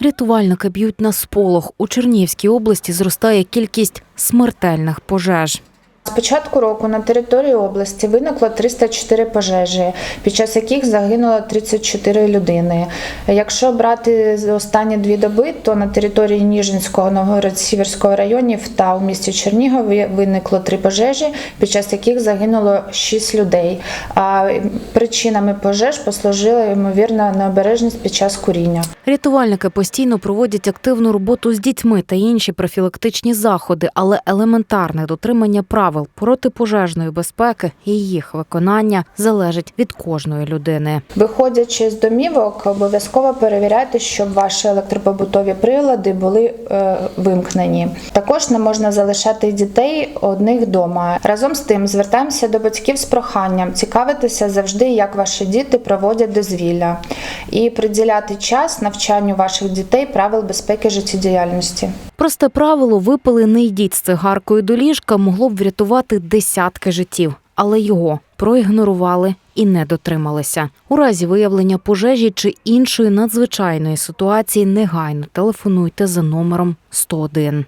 Рятувальники б'ють на сполох. У Чернігівській області зростає кількість смертельних пожеж. З початку року на території області виникло 304 пожежі, під час яких загинуло 34 людини. Якщо брати останні дві доби, то на території Ніжинського, Новгород-Сіверського районів та у місті Чернігові виникло три пожежі, під час яких загинуло 6 людей. А причинами пожеж послужила ймовірна необережність під час куріння. Рятувальники постійно проводять активну роботу з дітьми та інші профілактичні заходи, але елементарне дотримання правил протипожежної безпеки і їх виконання залежить від кожної людини. Виходячи з домівок, обов'язково перевіряйте, щоб ваші електропобутові прилади були е, вимкнені. Також не можна залишати дітей одних вдома. Разом з тим звертаємося до батьків з проханням цікавитися завжди, як ваші діти проводять дозвілля, і приділяти час навчанню ваших дітей правил безпеки життєдіяльності. Просте правило випили не йдіть з цигаркою до ліжка могло б врятувати десятки життів, але його проігнорували і не дотрималися. У разі виявлення пожежі чи іншої надзвичайної ситуації негайно телефонуйте за номером 101.